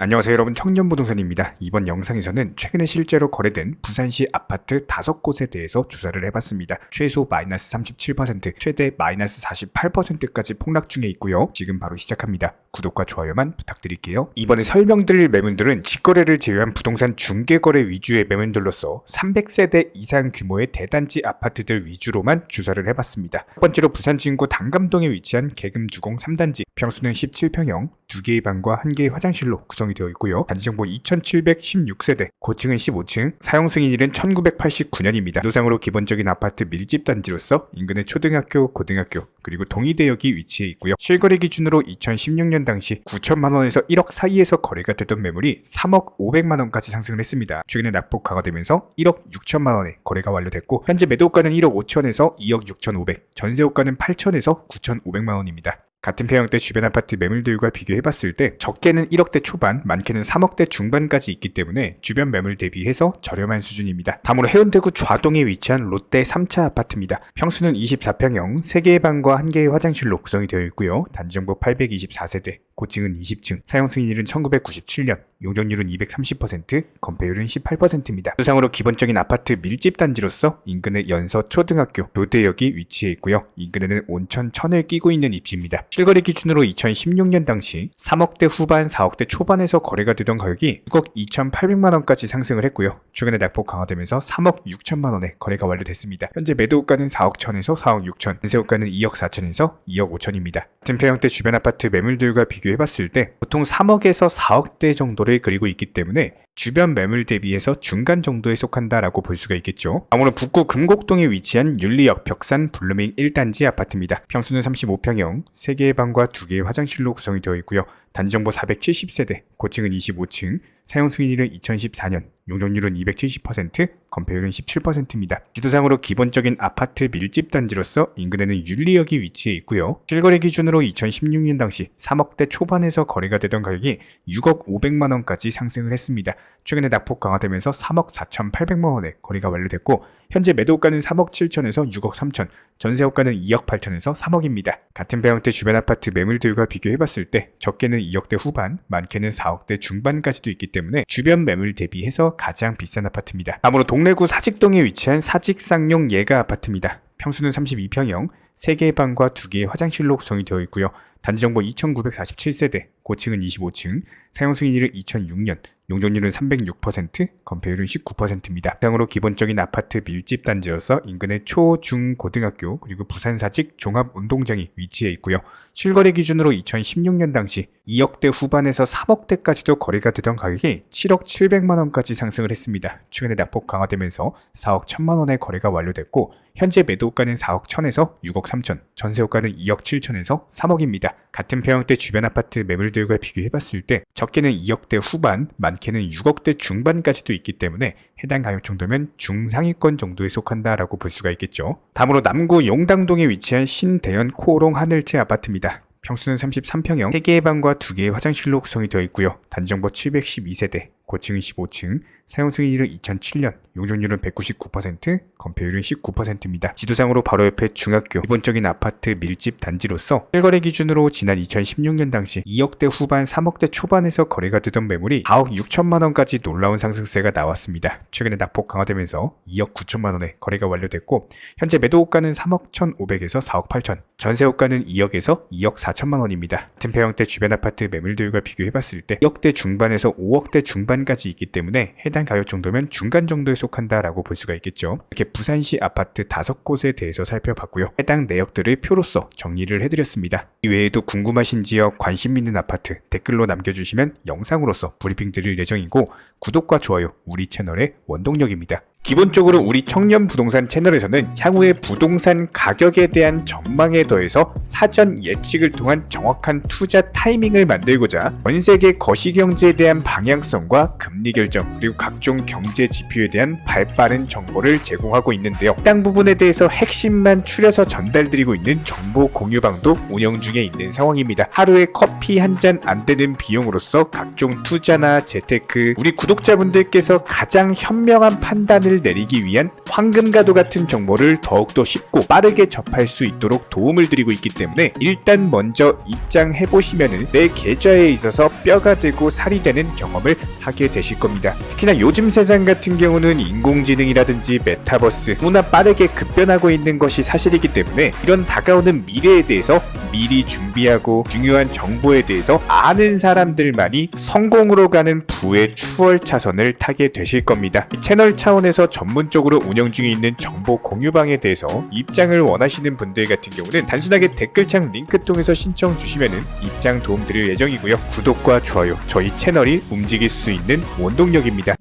안녕하세요 여러분 청년부동산입니다. 이번 영상에서는 최근에 실제로 거래된 부산시 아파트 5곳에 대해서 조사를 해봤습니다. 최소 마이너스 37%, 최대 마이너스 48%까지 폭락 중에 있고요. 지금 바로 시작합니다. 구독과 좋아요만 부탁드릴게요. 이번에 설명드릴 매물들은 직거래를 제외한 부동산 중개거래 위주의 매물들로서 300세대 이상 규모의 대단지 아파트들 위주로만 조사를 해봤습니다. 첫 번째로 부산 진구 당감동에 위치한 개금주공 3단지, 평수는 17평형, 2개의 방과 1개의 화장실로 구성 이 되어 있고요. 단지정보 2716세대, 고층은 15층, 사용 승인일은 1989년입니다. 노상으로 기본적인 아파트 밀집 단지로서 인근의 초등학교, 고등학교, 그리고 동의대역이 위치해 있고요. 실거래 기준으로 2016년 당시 9천만 원에서 1억 사이에서 거래가 되던 매물이 3억 500만 원까지 상승을 했습니다. 최근에 낙폭 강화되면서 1억 6천만 원에 거래가 완료됐고 현재 매도가는 1억 5천에서 2억 6,500, 전세호가는 8천에서 9,500만 원입니다. 같은 평형대 주변 아파트 매물들과 비교해봤을 때 적게는 1억대 초반, 많게는 3억대 중반까지 있기 때문에 주변 매물 대비해서 저렴한 수준입니다. 다음으로 해운대구 좌동에 위치한 롯데 3차 아파트입니다. 평수는 24평형, 3개의 방과 1개의 화장실로 구성이 되어 있고요. 단지정보 824세대, 고층은 20층, 사용 승인일은 1997년, 용적률은 230%, 건폐율은 18%입니다. 수상으로 기본적인 아파트 밀집 단지로서 인근의 연서 초등학교, 교대역이 위치해 있고요. 인근에는 온천 천을 끼고 있는 입지입니다. 실거래 기준으로 2016년 당시 3억대 후반, 4억대 초반에서 거래가 되던 가격이 6억 2,800만 원까지 상승을 했고요. 최근에 낙폭 강화되면서 3억 6천만 원에 거래가 완료됐습니다. 현재 매도가는 4억 천에서 4억 6천, 전세호가는 2억 4천에서 2억 5천입니다. 같은 평형대 주변 아파트 매물들과 비교 해 봤을 때 보통 3억에서 4억대 정도를 그리고 있기 때문에 주변 매물 대비해서 중간 정도에 속한다라고 볼 수가 있겠죠. 아무런 북구 금곡동에 위치한 윤리역 벽산 블루밍 1단지 아파트입니다. 평수는 35평형, 3개의 방과 2개의 화장실로 구성이 되어 있고요. 단지정보 470세대, 고층은 25층, 사용 승인일은 2014년, 용적률은 270%, 건폐율은 17%입니다. 지도상으로 기본적인 아파트 밀집 단지로서 인근에는 윤리역이 위치해 있고요. 실거래 기준으로 2016년 당시 3억대 초반에서 거래가 되던 가격이 6억 500만 원까지 상승을 했습니다. 최근에 낙폭 강화되면서 3억 4,800만 원에 거래가 완료됐고 현재 매도가는 3억 7천에서 6억 3천, 전세호가는 2억 8천에서 3억입니다. 같은 배형대 주변 아파트 매물들과 비교해봤을 때 적게는 2억대 후반, 많게는 4억대 중반까지도 있기 때문에 주변 매물 대비해서 가장 비싼 아파트입니다. 다음으로 동 래구 사직동에 위치한 사직상용 예가 아파트입니다. 평수는 32평형, 3개의 방과 2개의 화장실로 구성이 되어 있고요. 단지정보 2947세대, 고층은 25층, 사용 승인일은 2006년, 용적률은 306%, 건폐율은 19%입니다. 이상으로 기본적인 아파트 밀집 단지여서 인근의 초, 중, 고등학교 그리고 부산사직 종합운동장이 위치해 있고요. 실거래 기준으로 2016년 당시 2억대 후반에서 3억대까지도 거래가 되던 가격이 7억 700만 원까지 상승을 했습니다. 최근에 낙폭 강화되면서 4억 1천만 원의 거래가 완료됐고 현재 매도가는 4억 1천에서 6억 3천, 전세호가는 2억 7천에서 3억입니다. 같은 평형대 주변 아파트 매물들과 비교해봤을 때 적게는 2억대 후반, 많게는 6억대 중반까지도 있기 때문에 해당 가격 정도면 중상위권 정도에 속한다라고 볼 수가 있겠죠. 다음으로 남구 용당동에 위치한 신대연 코오롱 하늘채 아파트입니다. 평수는 33평형, 3개의 방과 2개의 화장실로 구성이 되어 있고요. 단지정보 712세대, 고층은 15층, 사용 승인일은 2007년, 용적률은 199%, 건폐율은 19%입니다. 지도상으로 바로 옆에 중학교, 기본적인 아파트 밀집 단지로서 실거래 기준으로 지난 2016년 당시 2억대 후반, 3억대 초반에서 거래가 되던 매물이 4억 6천만 원까지 놀라운 상승세가 나왔습니다. 최근에 낙폭 강화되면서 2억 9천만 원에 거래가 완료됐고 현재 매도가는 3억 1,500에서 4억 8천, 전세호가는 2억에서 2억 4천만 원입니다. 같은 평형대 주변 아파트 매물들과 비교해봤을 때 2억대 중반에서 5억대 중반 까지 있기 때문에 해당 가격 정도면 중간 정도에 속한다라고 볼 수가 있겠죠. 이렇게 부산시 아파트 5곳에 대해서 살펴봤고요. 해당 내역들을 표로써 정리를 해드렸습니다. 이 외에도 궁금하신 지역, 관심 있는 아파트 댓글로 남겨주시면 영상으로서 브리핑 드릴 예정이고 구독과 좋아요 우리 채널의 원동력입니다. 기본적으로 우리 청년 부동산 채널에서는 향후의 부동산 가격에 대한 전망에 더해서 사전 예측을 통한 정확한 투자 타이밍을 만들고자 전 세계 거시경제에 대한 방향성과 금리 결정 그리고 각종 경제 지표에 대한 발빠른 정보를 제공하고 있는데요. 해당 부분에 대해서 핵심만 추려서 전달드리고 있는 정보 공유방도 운영 중에 있는 상황입니다. 하루에 커피 한 잔 안 되는 비용으로서 각종 투자나 재테크 우리 구독자분들께서 가장 현명한 판단을 판단을 내리기 위한 황금가도 같은 정보를 더욱더 쉽고 빠르게 접할 수 있도록 도움을 드리고 있기 때문에 일단 먼저 입장해 보시면은 내 계좌에 있어서 뼈가 되고 살이 되는 경험을 하게 되실 겁니다. 특히나 요즘 세상 같은 경우는 인공지능이라든지 메타버스 너무나 빠르게 급변하고 있는 것이 사실이기 때문에 이런 다가오는 미래에 대해서 미리 준비하고 중요한 정보에 대해서 아는 사람들만이 성공으로 가는 부의 추월 차선을 타게 되실 겁니다. 이 채널 차원에서 전문적으로 운영 중에 있는 정보 공유방에 대해서 입장을 원하시는 분들 같은 경우는 단순하게 댓글창 링크 통해서 신청 주시면은 입장 도움 드릴 예정이고요. 구독과 좋아요 저희 채널이 움직일 수 있는 원동력입니다.